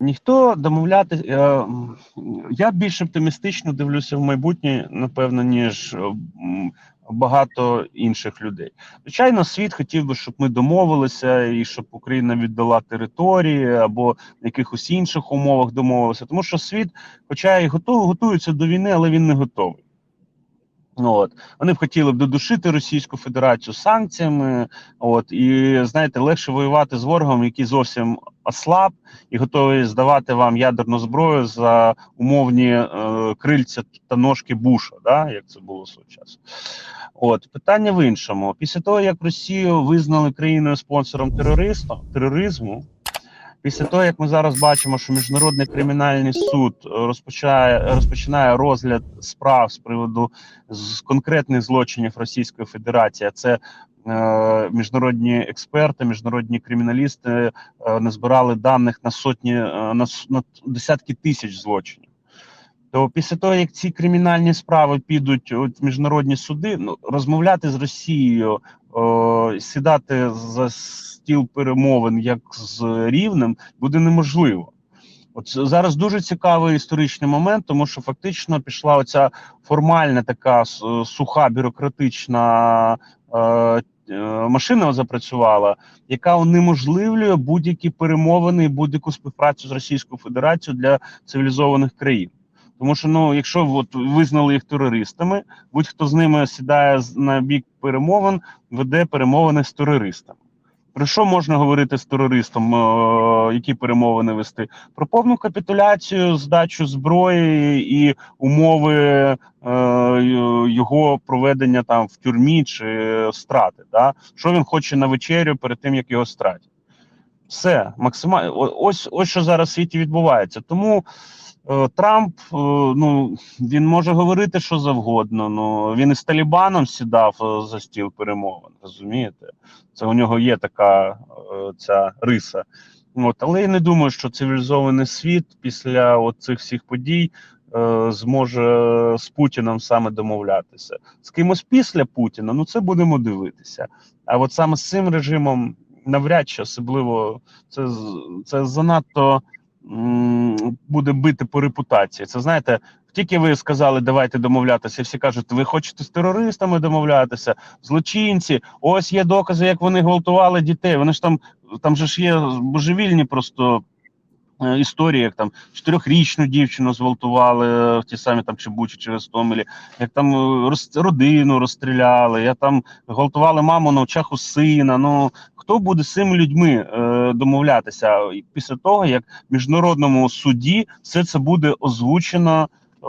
Ніхто домовляти. е, Я більш оптимістично дивлюся в майбутнє, напевно, ніж е, багато інших людей. Звичайно, світ хотів би, щоб ми домовилися, і щоб Україна віддала території або в якихось інших умовах домовилися. Тому що світ, хоча і готується до війни, але він не готовий. Ну, От вони б хотіли б додушити Російську Федерацію санкціями. От і знаєте, легше воювати з ворогом, який зовсім ослаб і готовий здавати вам ядерну зброю за умовні е, крильця та ножки Буша, да, як це було свого часу. От питання в іншому: після того, як Росію визнали країною спонсором терористу, тероризму. Після того, як ми зараз бачимо, що міжнародний кримінальний суд розпочає розпочинає розгляд справ з приводу з конкретних злочинів Російської Федерації, це е, міжнародні експерти, міжнародні криміналісти е, назбирали даних на сотні е, на, на десятки тисяч злочинів. То після того, як ці кримінальні справи підуть в міжнародні суди, ну розмовляти з Росією, о, сідати за стіл перемовин як з рівнем буде неможливо. От зараз дуже цікавий історичний момент, тому що фактично пішла оця формальна така суха бюрократична е, е, машина запрацювала, яка унеможливлює будь-які перемовини і будь-яку співпрацю з Російською Федерацією для цивілізованих країн. Тому що ну, якщо от визнали їх терористами, будь-хто з ними сідає на бік перемовин, веде перемовини з терористами. Про що можна говорити з терористом, е, які перемовини вести? Про повну капітуляцію, здачу зброї і умови е, його проведення там в тюрмі чи страти. Да? Що він хоче на вечерю перед тим, як його стратять? Все, максимально ось ось що зараз в світі відбувається. Тому Трамп е, ну він може говорити що завгодно. Ну він із Талібаном сідав е, за стіл перемовин. Розумієте? Це у нього є така е, ця риса. От, але я не думаю, що цивілізований світ після цих всіх подій е, зможе з Путіном саме домовлятися. З кимось після Путіна, ну це будемо дивитися. А от саме з цим режимом навряд чи особливо це, це занадто буде бити по репутації. Це знаєте, тільки ви сказали, давайте домовлятися. Всі кажуть, ви хочете з терористами домовлятися, злочинці. Ось є докази, як вони гвалтували дітей. Вони ж там там же ж є божевільні просто. Е, Історії, як там чотирьохрічну дівчину зґвалтували е, в ті самі там чи Бучі, чи Ростомелі, як там е, роз, родину розстріляли, як там гвалтували маму на очах у сина. Ну хто буде з цими людьми е, домовлятися після того, як в міжнародному суді все це буде озвучено, е,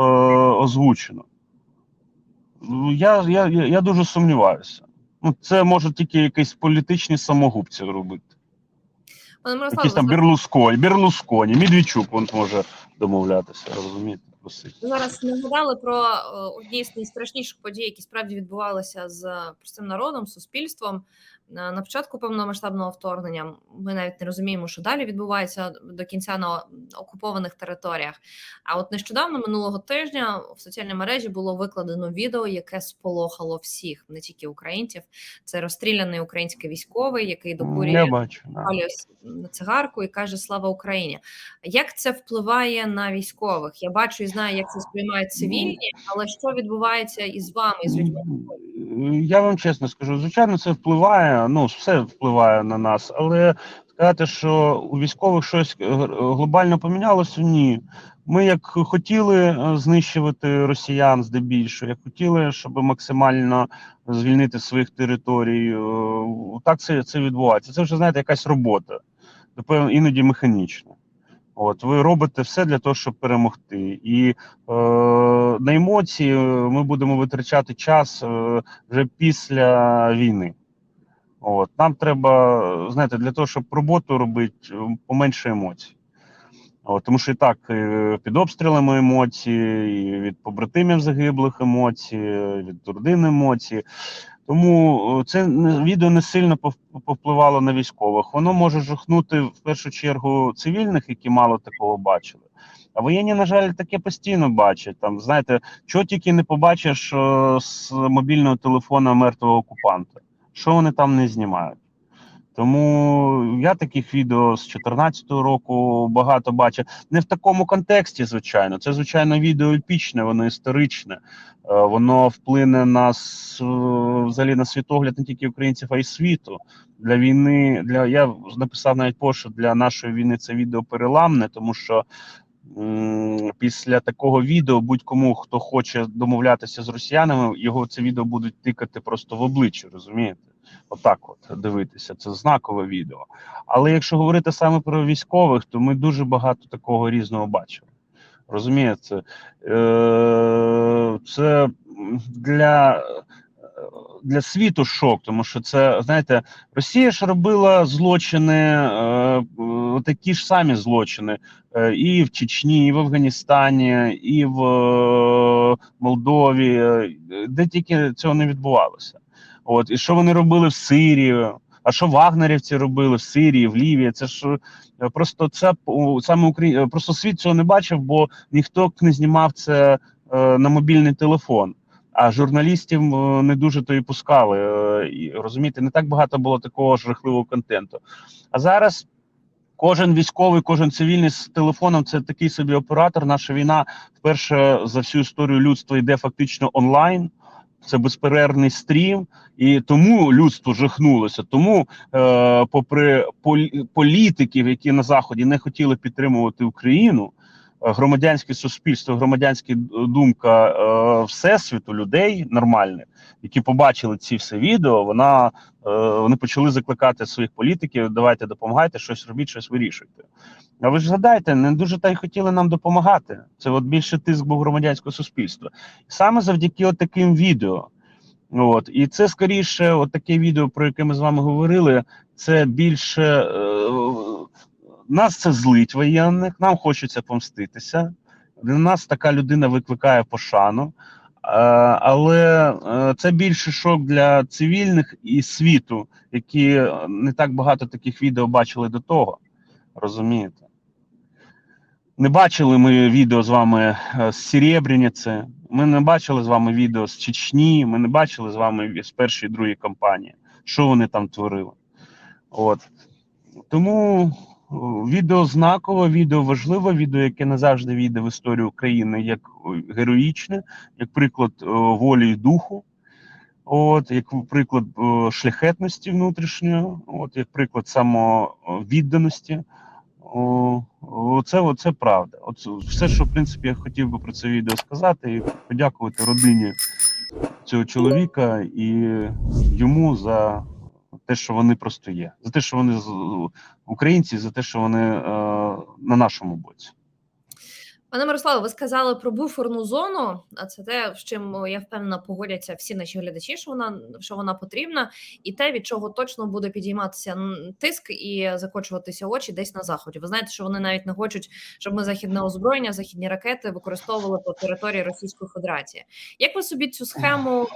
озвучено? Ну, Я, я, я, я дуже сумніваюся. Ну, це може тільки якісь політичні самогубці робити. Пане Якісь Мирославе, там ви Берлусконі, Берлусконі, Медведчук він може домовлятися, розумієте? Просить. зараз нагадали про е, одні з найстрашніших подій, які справді відбувалися з простим народом, суспільством. На початку повномасштабного вторгнення ми навіть не розуміємо, що далі відбувається до кінця на окупованих територіях. А от нещодавно минулого тижня в соціальній мережі було викладено відео, яке сполохало всіх, не тільки українців. Це розстріляний український військовий, який докурює бачу. Да. на цигарку і каже Слава Україні. Як це впливає на військових? Я бачу і знаю, як це сприймають цивільні, але що відбувається із вами, з людьми? Я вам чесно скажу, звичайно, це впливає. Ну, все впливає на нас, але сказати, що у військових щось е, глобально помінялося, ні. Ми як хотіли е, знищувати росіян здебільшого, як хотіли, щоб максимально звільнити своїх територій, е, так це, це відбувається. Це вже знаєте, якась робота, напевно, іноді механічна. От ви робите все для того, щоб перемогти, і е, на емоції ми будемо витрачати час е, вже після війни. От нам треба, знаєте, для того, щоб роботу робити, е, поменше емоцій. От, тому що і так е, під обстрілами емоції, і від побратимів загиблих емоції, від родин емоції. Тому е, це відео не сильно повпливало на військових. Воно може жахнути в першу чергу цивільних, які мало такого бачили. А воєнні, на жаль, таке постійно бачать. Там знаєте, чого тільки не побачиш з мобільного телефона мертвого окупанта, що вони там не знімають. Тому я таких відео з 2014 року багато бачив. Не в такому контексті, звичайно. Це звичайно відео епічне, воно історичне. Е, Воно вплине на взагалі на світогляд не тільки українців, а й світу. Для війни для я написав навіть що для нашої війни це відео переламне, тому що після такого відео будь-кому, хто хоче домовлятися з росіянами, його це відео будуть тикати просто в обличчя, розумієте? Отак, от дивитися, це знакове відео. Але якщо говорити саме про військових, то ми дуже багато такого різного бачили. Розумієте, е, це для, для світу шок, тому що це, знаєте, Росія ж робила злочини, е, такі ж самі злочини е, і в Чечні, і в Афганістані, і в Молдові, де тільки цього не відбувалося. От і що вони робили в Сирії? А що вагнерівці робили в Сирії, в Лівії? Це ж е, просто це саме Україна. Просто світ цього не бачив, бо ніхто не знімав це е, на мобільний телефон. А журналістів е, не дуже то і пускали. е, Розумієте, не так багато було такого жахливого контенту. А зараз кожен військовий, кожен цивільний з телефоном це такий собі оператор. Наша війна вперше за всю історію людства йде фактично онлайн. Це безперервний стрім, і тому людство жахнулося. Тому, е, попри полі- політиків, які на заході не хотіли підтримувати Україну, громадянське суспільство, громадянська думка е, всесвіту людей нормальних, які побачили ці все відео, вона е, вони почали закликати своїх політиків: давайте допомагайте, щось робіть, щось вирішуйте. А ви ж згадайте, не дуже та й хотіли нам допомагати. Це от більше тиск був громадянського суспільства. Саме завдяки от таким відео. От і це скоріше, от таке відео, про яке ми з вами говорили. Це більше е, нас це злить воєнних, нам хочеться помститися. Для нас така людина викликає пошану. Е, але е, це більше шок для цивільних і світу, які не так багато таких відео бачили до того. Розумієте? Не бачили ми відео з вами е, з Серебряниці, ми не бачили з вами відео з Чечні, ми не бачили з вами з першої і другої кампанії, що вони там творили. От. Тому відео знакове, відео важливе, відео, яке не завжди війде в історію України як героїчне, як приклад волі і духу, от, як приклад шляхетності внутрішньої, от, як приклад самовідданості. О, о, це, о, правда. От все, що в принципі я хотів би про це відео сказати, і подякувати родині цього чоловіка і йому за те, що вони просто є, за те, що вони з- українці, за те, що вони е, на нашому боці. Пане Мирославе, ви сказали про буферну зону, а це те, з чим я впевнена погодяться всі наші глядачі, що вона що вона потрібна, і те, від чого точно буде підійматися тиск і закочуватися очі десь на заході. Ви знаєте, що вони навіть не хочуть, щоб ми західне озброєння, західні ракети використовували по території Російської Федерації. Як ви собі цю схему е,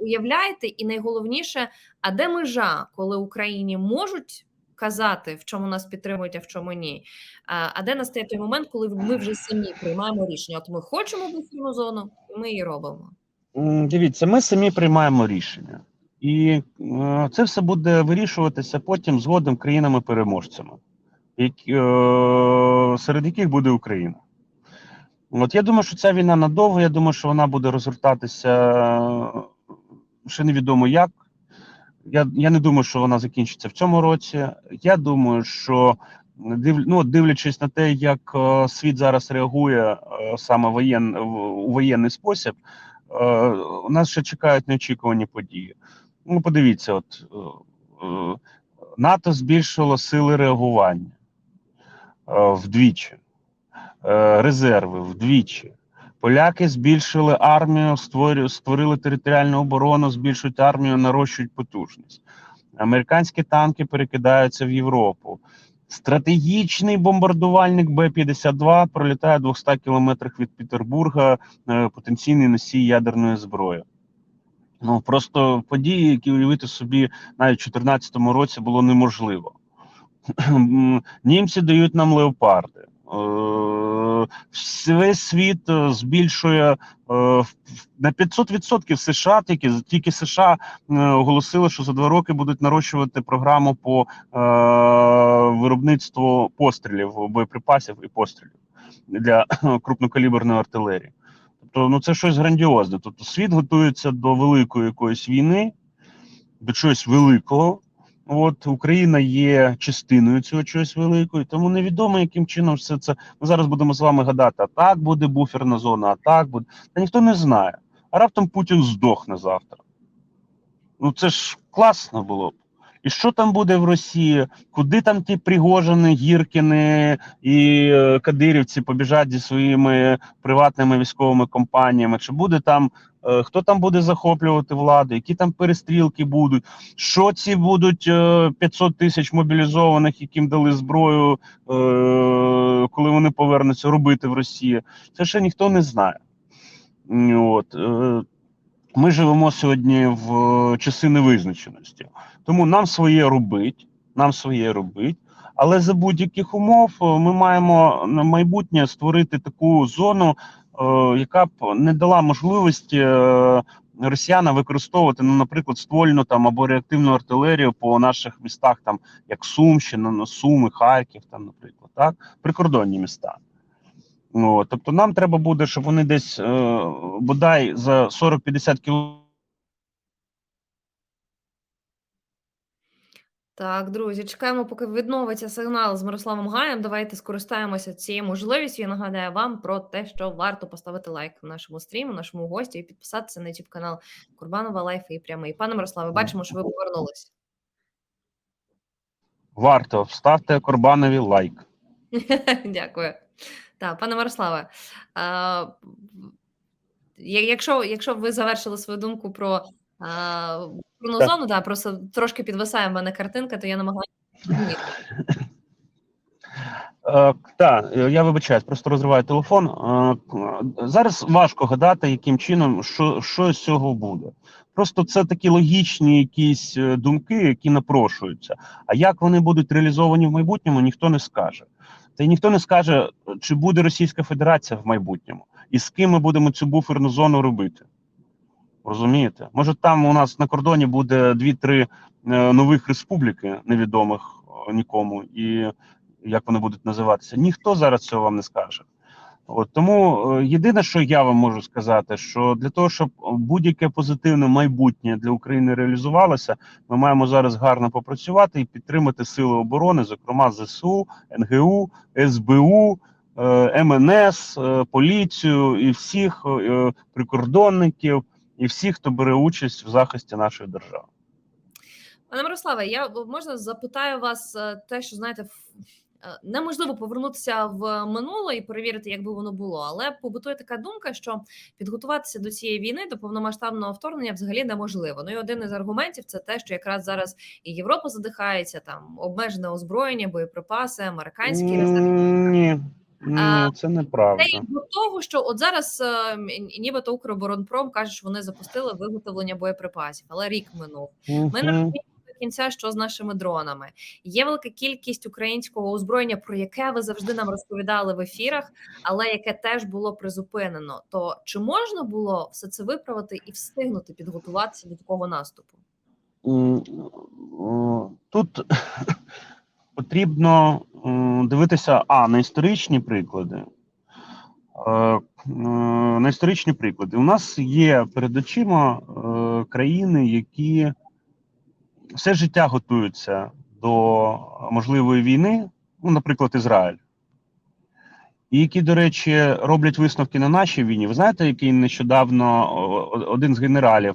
уявляєте? І найголовніше, а де межа, коли Україні можуть казати, в чому нас підтримують, а в чому ні? А, а де настає той момент, коли ми вже самі приймаємо рішення? От ми хочемо буферну зону, і ми її робимо. Дивіться, ми самі приймаємо рішення, і е, це все буде вирішуватися потім згодом країнами-переможцями, які, е, серед яких буде Україна. От я думаю, що ця війна надовго. Я думаю, що вона буде розгортатися ще невідомо як. Я, я не думаю, що вона закінчиться в цьому році. Я думаю, що див, ну, дивлячись на те, як е, світ зараз реагує е, саме воєн, в- у воєнний спосіб, е, нас ще чекають неочікувані події. Ну, подивіться, от е, е, НАТО збільшило сили реагування е, вдвічі, е, резерви вдвічі. Поляки збільшили армію, створили територіальну оборону, збільшують армію, нарощують потужність. Американські танки перекидаються в Європу. Стратегічний бомбардувальник Б-52 пролітає 200 кілометрах від Петербурга, е, потенційний носій ядерної зброї. Ну просто події, які уявити собі навіть у 2014 році було неможливо. Німці дають нам леопарди. Весь світ е, збільшує е, на 500% США. Тільки тільки США е, оголосили, що за два роки будуть нарощувати програму по виробництву пострілів, боєприпасів і пострілів для крупнокаліберної артилерії. Тобто, ну це щось грандіозне. Тобто, світ готується до великої якоїсь війни, до чогось великого. От Україна є частиною цього чогось великого, тому невідомо, яким чином все це. Ми зараз будемо з вами гадати, а так буде буферна зона, а так буде. Та ніхто не знає. А раптом Путін здохне завтра. Ну це ж класно було б. І що там буде в Росії? Куди там ті Пригожини, Гіркіни і е, Кадирівці побіжать зі своїми приватними військовими компаніями? Чи буде там е, хто там буде захоплювати владу? Які там перестрілки будуть? Що ці будуть е, 500 тисяч мобілізованих, яким дали зброю, е, коли вони повернуться робити в Росії? Це ще ніхто не знає. От. Ми живемо сьогодні в е, часи невизначеності. Тому нам своє робить, нам своє робить. Але за будь-яких умов е, ми маємо на майбутнє створити таку зону, е, яка б не дала можливості росіянам використовувати, ну, наприклад, ствольну там або реактивну артилерію по наших містах, там як Сумщина, ну, Суми, Харків, там, наприклад, так, прикордонні міста. Ну, от, тобто нам треба буде, щоб вони десь е, бодай за 40-50 кілометрів. Так, друзі, чекаємо, поки відновиться сигнал з Мирославом Гаєм. Давайте скористаємося цією можливістю. Я нагадаю вам про те, що варто поставити лайк нашому стрімі, нашому гості і підписатися на youtube канал Курбанова Лайф і прямий. Пане Мирославе, бачимо, що ви повернулись. Варто вставте Корбанові лайк. Дякую. Так, пане Мирославе, а, якщо, якщо ви завершили свою думку про а, про Так. зону, да, просто трошки підвисає в мене картинка, то я зрозуміти. Е, так, я вибачаюсь, просто розриваю телефон. Е, зараз важко гадати, яким чином, що, що з цього буде. Просто це такі логічні якісь е, думки, які напрошуються. А як вони будуть реалізовані в майбутньому, ніхто не скаже. Та й ніхто не скаже, чи буде Російська Федерація в майбутньому, і з ким ми будемо цю буферну зону робити. Розумієте? Може, там у нас на кордоні буде дві-три е, нових республіки, невідомих е, нікому, і як вони будуть називатися, ніхто зараз цього вам не скаже. От тому е, єдине, що я вам можу сказати, що для того, щоб будь-яке позитивне майбутнє для України реалізувалося, ми маємо зараз гарно попрацювати і підтримати сили оборони, зокрема ЗСУ, НГУ, СБУ, е, МНС, е, поліцію і всіх прикордонників, і всіх, хто бере участь в захисті нашої держави. Пане Мирославе, я можна запитаю вас те, що знаєте, неможливо повернутися в минуле і перевірити, як би воно було, але побутує така думка, що підготуватися до цієї війни, до повномасштабного вторгнення, взагалі неможливо. Ну і один із аргументів це те, що якраз зараз і Європа задихається, там обмежене озброєння, боєприпаси, американські Ні, ні, це неправда. Й до того, що от зараз е, нібито Укроборонпром каже, що вони запустили виготовлення боєприпасів, але рік минув. Ми не Мгм. Кінця, що з нашими дронами. Є велика кількість українського озброєння, про яке ви завжди нам розповідали в ефірах, але яке теж було призупинено. То чи можна було все це виправити і встигнути підготуватися до такого наступу? Тут потрібно дивитися а на історичні приклади. Е, На історичні приклади. У нас є перед очима е, країни, які все життя готуються до можливої війни, ну, наприклад, Ізраїль. І які, до речі, роблять висновки на нашій війні. Ви знаєте, який нещодавно один з генералів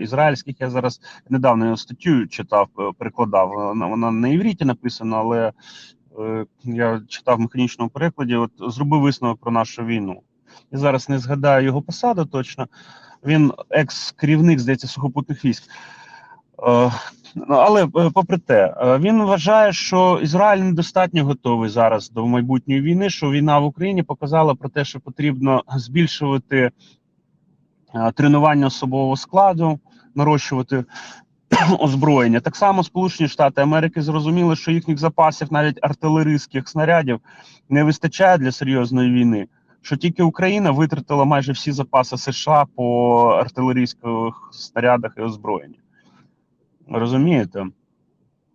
ізраїльських, я зараз недавно статтю читав, е, перекладав. Вона, на івріті написана, але е, я читав в механічному перекладі. От зробив висновок про нашу війну. Я зараз не згадаю його посаду точно. Він екс-керівник, здається, сухопутних військ. Е, Ну, але е, попри те, е, він вважає, що Ізраїль недостатньо готовий зараз до майбутньої війни. Що війна в Україні показала про те, що потрібно збільшувати тренування особового складу, нарощувати озброєння. Так само Сполучені Штати Америки зрозуміли, що їхніх запасів, навіть артилерійських снарядів, не вистачає для серйозної війни. Що тільки Україна витратила майже всі запаси США по артилерійських снарядах і озброєнні. Розумієте?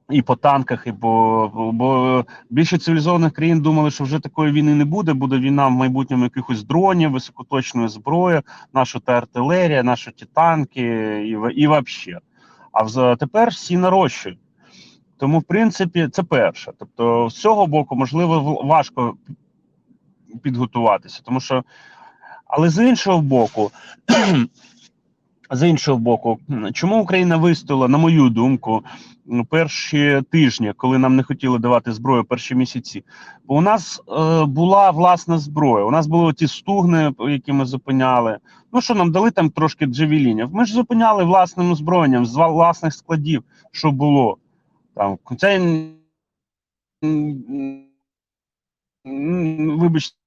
І по танках, і по бо більше цивілізованих країн думали, що вже такої війни не буде. Буде війна в майбутньому якихось дронів, високоточної зброї, наша та артилерія, наші ті танки і і взагалі. А тепер всі нарощують. Тому, в принципі, це перше. Тобто, з цього боку, можливо, важко підготуватися, тому що, але з іншого боку, з іншого боку, чому Україна вистояла, на мою думку, перші тижні, коли нам не хотіли давати зброю, перші місяці? Бо у нас е, була власна зброя. У нас були ті стугни, які ми зупиняли. Ну що нам дали там трошки джевелінів. Ми ж зупиняли власним озброєнням з власних складів, що було там. Це вибачте,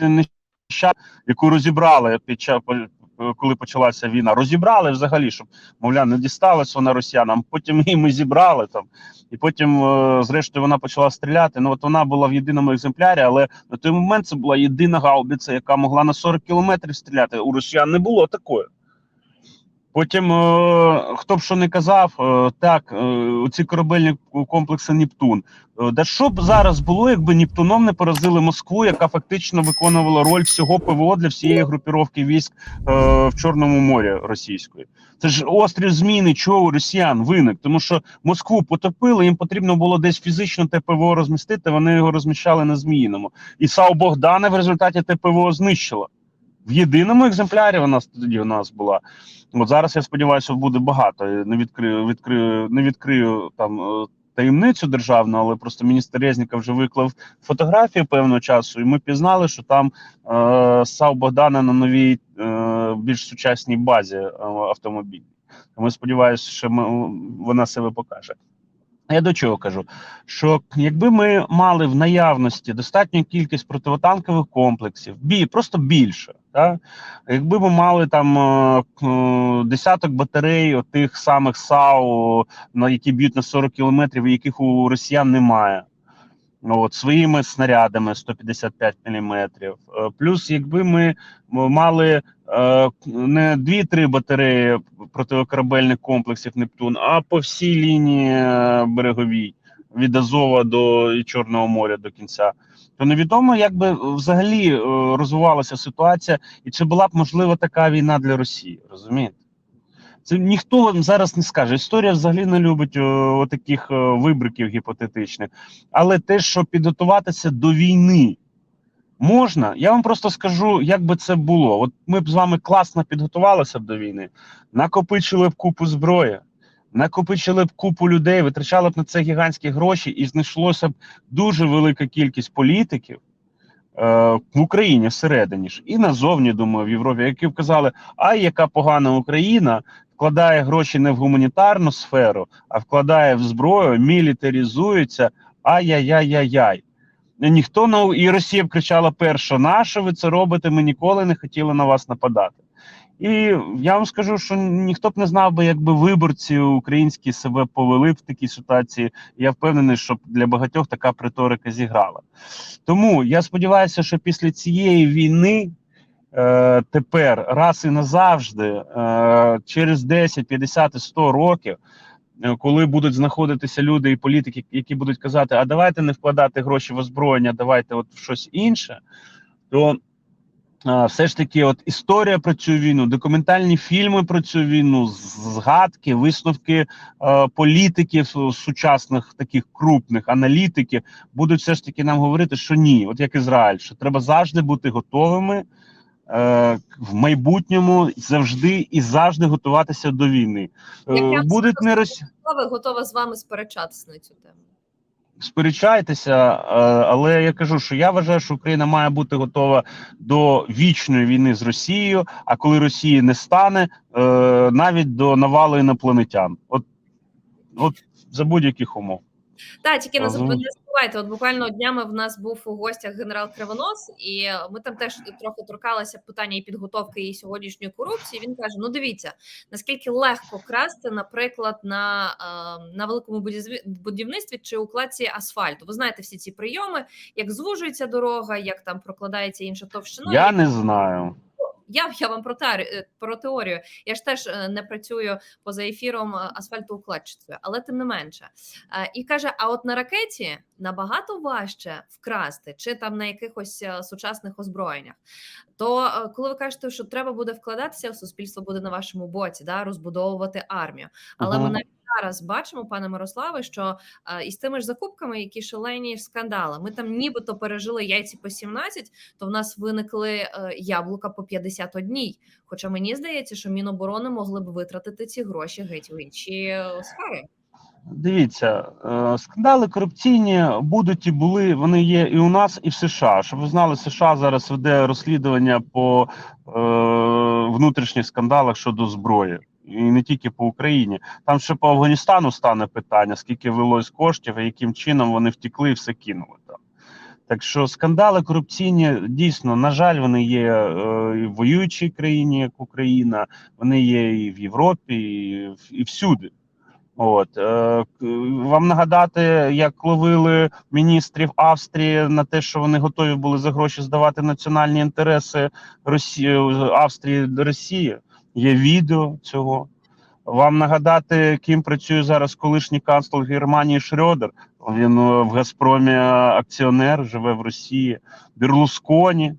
не яку розібрали під час коли почалася війна. Розібрали взагалі, щоб мовляв, не дісталась вона росіянам. Потім її ми зібрали там, і потім, е, зрештою, вона почала стріляти. Ну от вона була в єдиному екземплярі, але на той момент це була єдина гаубиця, яка могла на 40 кілометрів стріляти. У росіян не було такої. Потім, е, хто б що не казав, е, так, е, оці корабельні комплекси Нептун. Да що б зараз було, якби Нептуном не поразили Москву, яка фактично виконувала роль всього ПВО для всієї групіровки військ в Чорному морі російської. Це ж острів зміни, чого росіян виник, тому що Москву потопили, їм потрібно було десь фізично те ПВО розмістити. Вони його розміщали на Зміїному. І САУ Богдана в результаті те ПВО знищила. В єдиному екземплярі вона тоді у нас була. От зараз я сподіваюся, буде багато. Не відкрию, відкрию, не відкрию там е, таємницю державну, але просто міністр Резніков вже виклав фотографії певного часу, і ми пізнали, що там е, САУ Богдана на новій е, більш сучасній базі е. Тому сподіваюся, що ми, вона себе покаже. Я до чого кажу? Що якби ми мали в наявності достатню кількість противотанкових комплексів, бі, просто більше, так? якби ми мали там е, е, десяток батарей отих самих САУ, на які б'ють на 40 кілометрів, яких у росіян немає. От, своїми снарядами 155 мм. Плюс, якби ми мали е, не 2-3 батареї протикорабельних комплексів Нептун, а по всій лінії е, береговій від Азова до Чорного моря до кінця, то невідомо, як би взагалі е, розвивалася ситуація, і чи була б можлива така війна для Росії, розумієте? Це ніхто вам зараз не скаже. Історія взагалі не любить о, таких вибриків гіпотетичних. Але те, що підготуватися до війни можна, я вам просто скажу, як би це було. От ми б з вами класно підготувалися б до війни, накопичили б купу зброї, накопичили б купу людей, витрачали б на це гігантські гроші, і знайшлося б дуже велика кількість політиків. е, В Україні всередині ж і назовні, думаю, в Європі, які б казали, ай, яка погана Україна, вкладає гроші не в гуманітарну сферу, а вкладає в зброю, мілітаризується. Ай-яй-яй-яй-яй. Ніхто на і Росія б кричала перша, на що ви це робите? Ми ніколи не хотіли на вас нападати. І я вам скажу, що ніхто б не знав би, якби виборці українські себе повели в такій ситуації. Я впевнений, що для багатьох така приторика зіграла. Тому я сподіваюся, що після цієї війни е, тепер раз і назавжди, е, через 10, 50 і 100 років, е, коли будуть знаходитися люди і політики, які будуть казати, а давайте не вкладати гроші в озброєння, давайте от в щось інше, то все ж таки, от історія про цю війну, документальні фільми про цю війну, згадки, висновки е, політиків сучасних таких крупних аналітиків будуть все ж таки нам говорити, що ні, от як Ізраїль, що треба завжди бути готовими е, в майбутньому завжди і завжди готуватися до війни. Е, будуть не. Готова, готова з вами сперечатися на цю тему. Сперечайтеся, е, але я кажу, що я вважаю, що Україна має бути готова до вічної війни з Росією. А коли Росії не стане, е, навіть до навалу інопланетян. От, от за будь-яких умов. Так, тільки не забувайте, от буквально днями в нас був у гостях генерал Кривонос, і ми там теж трохи торкалися питання і підготовки і сьогоднішньої корупції. Він каже: ну дивіться, наскільки легко красти, наприклад, на, е, на великому будівництві чи укладці асфальту. Ви знаєте всі ці прийоми, як звужується дорога, як там прокладається інша товщина. Я не знаю. Я, я вам про, тар, е, про теорію. Я ж теж е, не працюю поза ефіром е, асфальтоукладчицею, але тим не менше. І каже: а от на ракеті набагато важче вкрасти, чи там на якихось сучасних озброєннях. То коли ви кажете, що треба буде вкладатися, суспільство буде на вашому боці, да, розбудовувати армію. Але ми навіть зараз бачимо, пане Мирославе, що е, із тими ж закупками, які шалені скандали, ми там нібито пережили яйці по 17, то в нас виникли е, яблука по 51. Хоча мені здається, що Міноборони могли б витратити ці гроші геть в інші е, сфери. Дивіться, скандали корупційні будуть і були. Вони є і у нас, і в США. Щоб ви знали, США зараз веде розслідування по е, внутрішніх скандалах щодо зброї, і не тільки по Україні. Там ще по Афганістану стане питання, скільки велось коштів, і яким чином вони втекли і все кинули там. Так що скандали корупційні дійсно, на жаль, вони є е, і в воюючій країні, як Україна, вони є і в Європі, і всюди. От е, вам нагадати, як ловили міністрів Австрії на те, що вони готові були за гроші здавати національні інтереси Росії Австрії до Росії. Є відео цього. Вам нагадати, ким працює зараз колишній канцлер Германії Шрёдер. Він е, в Газпромі акціонер, живе в Росії, Берлусконі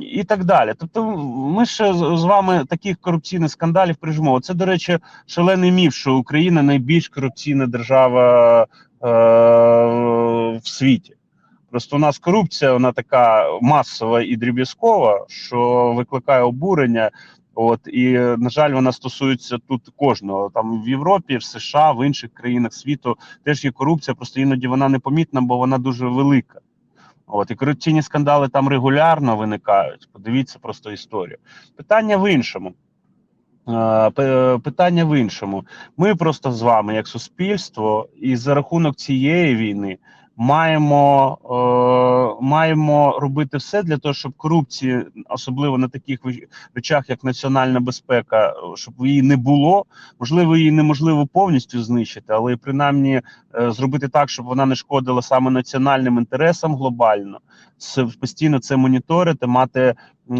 і так далі. Тобто, ми ще з вами таких корупційних скандалів прижмемо. Це, до речі, шалений міф, що Україна найбільш корупційна держава е, в світі. Просто у нас корупція вона така масова і дріб'язкова, що викликає обурення. От і на жаль, вона стосується тут кожного. Там в Європі, в США, в інших країнах світу теж є корупція. Просто іноді вона непомітна, бо вона дуже велика. От і корупційні скандали там регулярно виникають. Подивіться просто історію. Питання в іншому. Е, Питання в іншому. Ми просто з вами, як суспільство, і за рахунок цієї війни маємо, е, маємо робити все для того, щоб корупції, особливо на таких речах, як національна безпека, е, щоб її не було. Можливо, її неможливо повністю знищити, але принаймні е, зробити так, щоб вона не шкодила саме національним інтересам глобально. Це постійно це моніторити, мати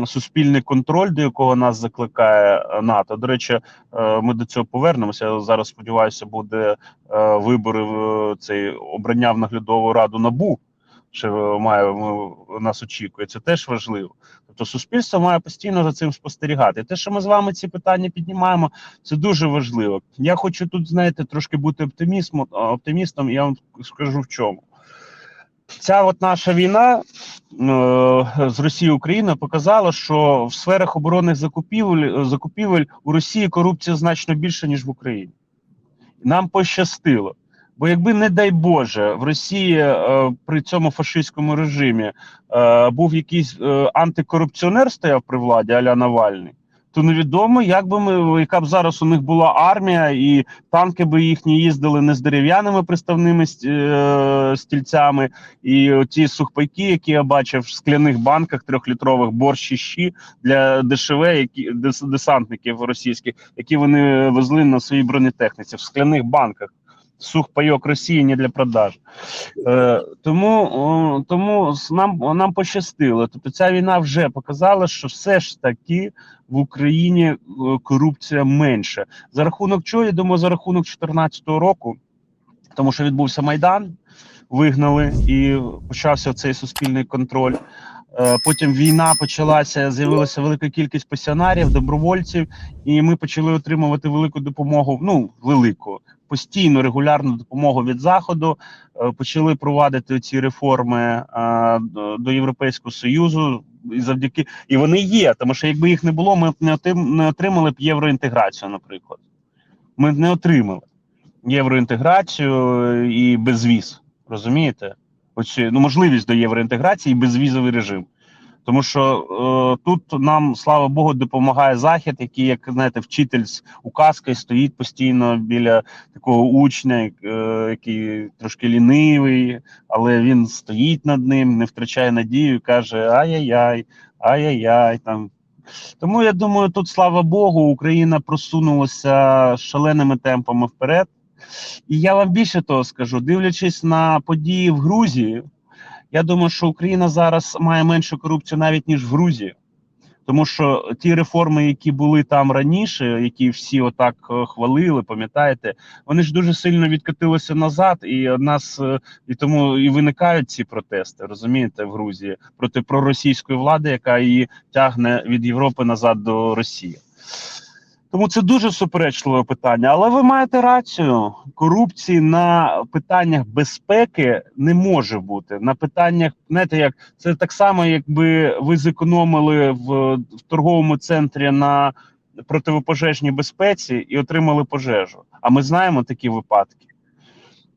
суспільний контроль, до якого нас закликає е, НАТО. До речі, е, ми до цього повернемося. Зараз сподіваюся, буде е, вибори в цей обрання в наглядову раду набу. Що має нас очікує, це теж важливо. Тобто, суспільство має постійно за цим спостерігати. Те, що ми з вами ці питання піднімаємо, це дуже важливо. Я хочу тут, знаєте, трошки бути оптимістом. Оптимістом. Я вам скажу в чому. Ця от наша війна е, з Росією Україною показала, що в сферах оборонних закупівель закупівель у Росії корупція значно більша ніж в Україні. Нам пощастило. Бо якби, не дай Боже, в Росії е, при цьому фашистському режимі е, був якийсь е, антикорупціонер стояв при владі Аля Навальний, то невідомо, як би ми, яка б зараз у них була армія, і танки би їхні їздили не з дерев'яними приставними е, стільцями, і ті сухпайки, які я бачив в скляних банках трьохлітрових борщі для ДШВ, які дес- десантників російських, які вони везли на своїй бронетехніці в скляних банках. Сухпайок Росії не для продажу. Е, тому тому нам, нам пощастило. Тобто ця війна вже показала, що все ж таки в Україні е, корупція менше. За рахунок чого, я думаю, за рахунок 2014 року, тому що відбувся Майдан, вигнали і почався цей суспільний контроль. Е, Потім війна почалася, з'явилася велика кількість пасіонарів, добровольців, і ми почали отримувати велику допомогу. Ну, велику, постійну регулярну допомогу від заходу. Е, Почали провадити ці реформи е, до- Європейського союзу. І завдяки і вони є, тому що якби їх не було, ми не не отримали б євроінтеграцію, наприклад. Ми не отримали євроінтеграцію і безвіз. Розумієте? Оці, ну, можливість до євроінтеграції і безвізовий режим. Тому що е, тут нам, слава Богу, допомагає захід, який, як знаєте, вчитель з указкою стоїть постійно біля такого учня, е, який трошки лінивий, але він стоїть над ним, не втрачає надію, каже: ай-яй-яй, ай-яй-яй. Там. Тому я думаю, тут, слава Богу, Україна просунулася шаленими темпами вперед. І я вам більше того скажу, дивлячись на події в Грузії, я думаю, що Україна зараз має меншу корупцію навіть ніж в Грузії. Тому що ті реформи, які були там раніше, які всі отак е, хвалили, пам'ятаєте, вони ж дуже сильно відкотилися назад, і нас е, і тому і виникають ці протести, розумієте, в Грузії проти проросійської влади, яка її тягне від Європи назад до Росії. Тому це дуже суперечливе питання. Але ви маєте рацію. Корупції на питаннях безпеки не може бути. На питаннях, знаєте, як це так само, якби ви зекономили в, в торговому центрі на противопожежній безпеці і отримали пожежу. А ми знаємо такі випадки.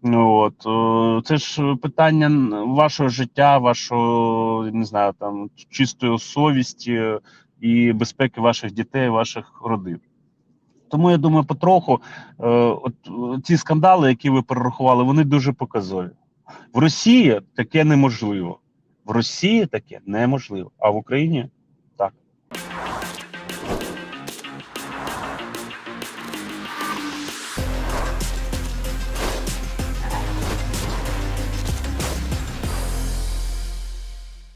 От е, це ж питання вашого життя, вашого не знаю, там чистої совісті і безпеки ваших дітей, ваших родин. Тому я думаю, потроху е, от е, ці скандали, які ви перерахували, вони дуже показові. В Росії таке неможливо. В Росії таке неможливо, а в Україні